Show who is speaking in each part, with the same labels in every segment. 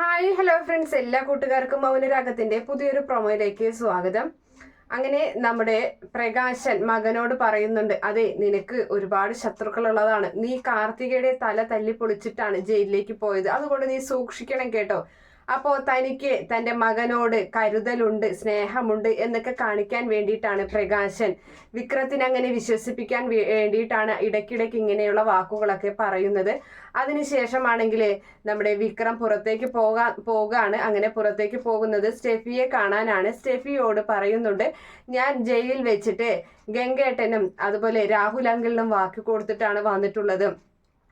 Speaker 1: Hi hello friends എല്ലാ കൂട്ടുകാർക്കും മൗനരാഗത്തിന്റെ പുതിയൊരു പ്രൊമോയിലേക്ക് സ്വാഗതം. അങ്ങനെ നമ്മുടെ പ്രകാശൻ മകനോട് പറയുന്നുണ്ട് അതെ നിനക്ക് ഒരുപാട് ശത്രുക്കളുള്ളതാണ്. നീ കാർത്തികയുടെ തല തല്ലി പൊളിച്ചിട്ടാണ് ജയിലിലേക്ക് പോയത്. അതുകൊണ്ട് നീ സൂക്ഷിക്കണം കേട്ടോ. അപ്പോൾ തനിക്ക് തന്റെ മകനോട് കരുതലുണ്ട് സ്നേഹമുണ്ട് എന്നൊക്കെ കാണിക്കാൻ വേണ്ടിയിട്ടാണ് പ്രകാശൻ. വിക്രത്തിനെ അങ്ങനെ വിശ്വസിപ്പിക്കാൻ വേണ്ടിയിട്ടാണ് ഇടയ്ക്കിടയ്ക്ക് ഇങ്ങനെയുള്ള വാക്കുകളൊക്കെ പറയുന്നത്. അതിനുശേഷമാണെങ്കിൽ നമ്മുടെ വിക്രം പുറത്തേക്ക് പോകാൻ പോകാണ്. അങ്ങനെ പുറത്തേക്ക് പോകുന്നത് സ്റ്റെഫിയെ കാണാനാണ്. സ്റ്റെഫിയോട് പറയുന്നുണ്ട് ഞാൻ ജയിലിൽ വെച്ചിട്ട് ഗംഗേട്ടനും അതുപോലെ രാഹുൽ അങ്കിളിനും വാക്ക് കൊടുത്തിട്ടാണ് വന്നിട്ടുള്ളത്.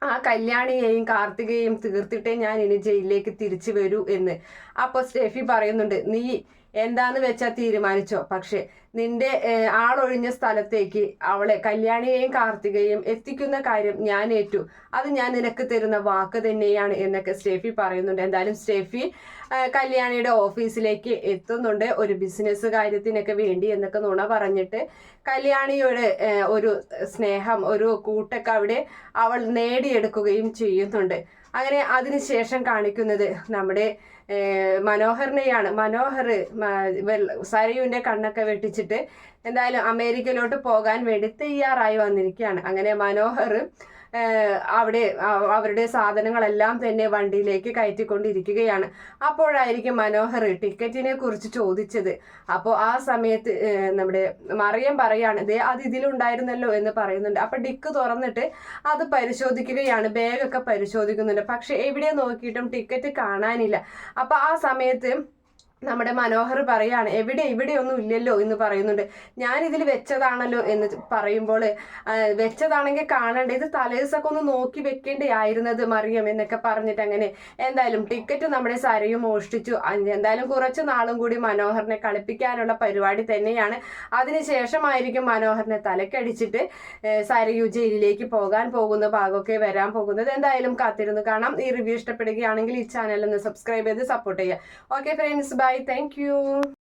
Speaker 1: ആ കല്യാണിയെയും കാർത്തികയെയും തീർത്തിട്ടേ ഞാൻ ഇനി ജയിലിലേക്ക് തിരിച്ചു വരൂ എന്ന്. അപ്പോൾ സ്റ്റെഫി പറയുന്നുണ്ട് നീ എന്താന്ന് വെച്ചാൽ തീരുമാനിച്ചോ? പക്ഷെ നിന്റെ ആളൊഴിഞ്ഞ സ്ഥലത്തേക്ക് അവളെ കല്യാണിയെയും കാർത്തികയും എത്തിക്കുന്ന കാര്യം ഞാൻ ഏറ്റു. അത് ഞാൻ നിനക്ക് തരുന്ന വാക്ക് തന്നെയാണ് എന്നൊക്കെ സ്റ്റേഫി പറയുന്നുണ്ട്. എന്തായാലും സ്റ്റേഫി കല്യാണിയുടെ ഓഫീസിലേക്ക് എത്തുന്നുണ്ട്. ഒരു ബിസിനസ് കാര്യത്തിനൊക്കെ വേണ്ടി എന്നൊക്കെ നുണ പറഞ്ഞിട്ട് കല്യാണിയുടെ ഒരു സ്നേഹം ഒരു കൂട്ടൊക്കെ അവിടെ അവൾ നേടിയെടുക്കുകയും ചെയ്യുന്നുണ്ട്. അങ്ങനെ അതിനുശേഷം കാണിക്കുന്നത് നമ്മുടെ മനോഹറിനെയാണ്. മനോഹർ സരയുവിന്റെ കണ്ണൊക്കെ വെട്ടിച്ചിട്ട് എന്തായാലും അമേരിക്കയിലോട്ട് പോകാൻ വേണ്ടി തയ്യാറായി വന്നിരിക്കുകയാണ്. അങ്ങനെ മനോഹർ അവിടെ അവരുടെ സാധനങ്ങളെല്ലാം തന്നെ വണ്ടിയിലേക്ക് കയറ്റിക്കൊണ്ടിരിക്കുകയാണ്. അപ്പോഴായിരിക്കും മനോഹർ ടിക്കറ്റിനെ കുറിച്ച് ചോദിച്ചത്. അപ്പോൾ ആ സമയത്ത് നമ്മുടെ മറിയം പറയാണ് ദേ അത് ഇതിലുണ്ടായിരുന്നല്ലോ എന്ന് പറയുന്നുണ്ട്. അപ്പം ഡിക്ക് തുറന്നിട്ട് അത് പരിശോധിക്കുകയാണ് ബാഗൊക്കെ പരിശോധിക്കുന്നുണ്ട്. പക്ഷെ എവിടെ നോക്കിയിട്ടും ടിക്കറ്റ് കാണാനില്ല. അപ്പം ആ സമയത്ത് നമ്മുടെ മനോഹർ പറയാണ് എവിടെ ഇവിടെ ഒന്നും ഇല്ലല്ലോ എന്ന് പറയുന്നുണ്ട്. ഞാൻ ഇതിൽ വെച്ചതാണല്ലോ എന്ന് പറയുമ്പോൾ വെച്ചതാണെങ്കിൽ കാണണ്ടേ ഇത് തലേദിവസമൊക്കെ ഒന്ന് നോക്കി വെക്കേണ്ടിയായിരുന്നത് മറിയം എന്നൊക്കെ പറഞ്ഞിട്ട് അങ്ങനെ എന്തായാലും ടിക്കറ്റ് നമ്മുടെ സരയും മോഷ്ടിച്ചു. എന്തായാലും കുറച്ച് നാളും കൂടി മനോഹറിനെ കളിപ്പിക്കാനുള്ള പരിപാടി തന്നെയാണ്. അതിനുശേഷമായിരിക്കും മനോഹറിനെ തലക്കടിച്ചിട്ട് സരയു ജയിലിലേക്ക് പോകാൻ പോകുന്ന ഭാഗമൊക്കെ വരാൻ പോകുന്നത്. എന്തായാലും കാത്തിരുന്ന് കാണാം. ഈ റിവ്യൂ ഇഷ്ടപ്പെടുകയാണെങ്കിൽ ഈ ചാനൽ ഒന്ന് സബ്സ്ക്രൈബ് ചെയ്ത് സപ്പോർട്ട് ചെയ്യുക. Okay friends bye. Thank you.